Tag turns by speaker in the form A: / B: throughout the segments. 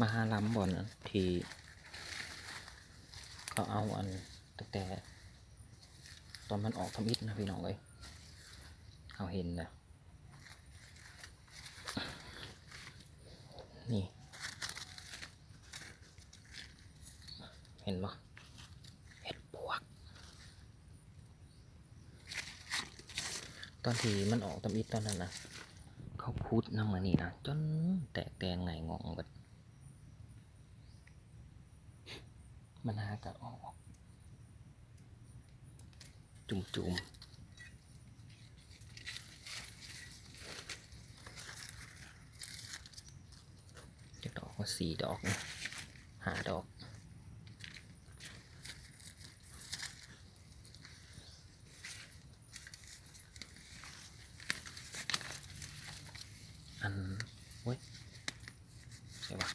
A: มาหาล้ำบ่อนะที่เขาเอาอันตั้งแต่ ตอนมันออกทำอิฐนะพี่น้องเลยเขาเห็นนะนี่ เห็นปะเห็ดปวก ตอนที่มันออกทำอิฐตอนนั้นนะเขาพูดน้ำมันนี่นะจนแตกแตงไงงงเบิด มันหากะออก จุ่มจุ่มจะดอกว่าสี่ดอกนะหาดอก อันเว้ยใช่ปะ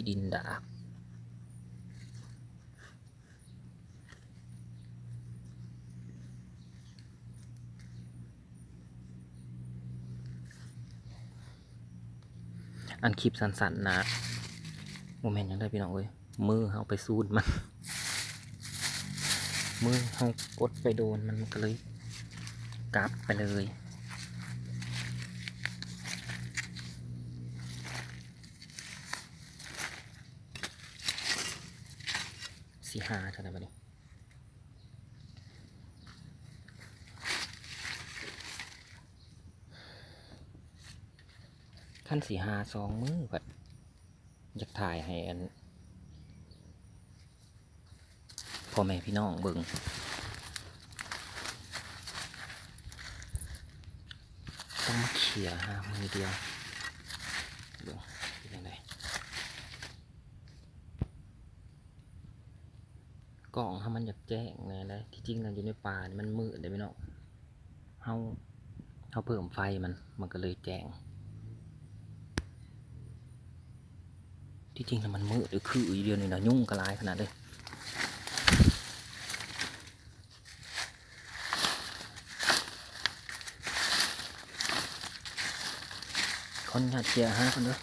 A: ขี้ดินดาบอันคลิปสั้นๆนะโมเมนต์ยังได้พี่น้องเอ้ยมือเขาไปซูดมัน มือเขากดไปโดนมันก็เลยกลับไปเลย สี่ห้าเท่านั้นบัดนี้ขั้นสี่ห้าสองมือแบบอยากถ่ายให้อันพ่อแม่พี่น้องเบิ่งต้องมาเขี่ยหามือเดียวเบิ่งยังไง กล่องถ้ามันอยากแจ้งน่เลยที่จริงเราอยู่ในป่านี่มันมืดเลยพี่น้องเฮาเฮาเพิ่มไฟมันมันก็เลยแจ้ง ที่จริงมันมืดหรือคืออีเดียวนี่นะยุ่งกระลายขนาดเลยคนหยาดเจียฮะคนเด้อ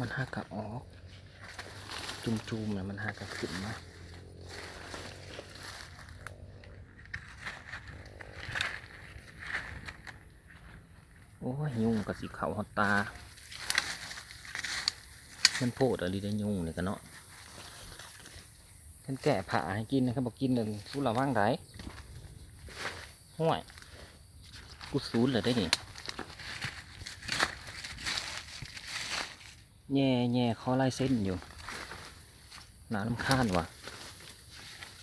A: มันหักกะออก จุ่มๆนะมันหักกะขึ้นมา โอ้ยยุ่งกับสีขาหดตามันโพดอะไรได้ยุงเนี่ยกันเนาะฉันแกะผ่าให้กินนะครับบอกกินเลยสู้ระว่างไรห่วยกูซูนเลยได้นี่แง่แง่คอลายเส้นอยู่หนาลำคาญว่ะ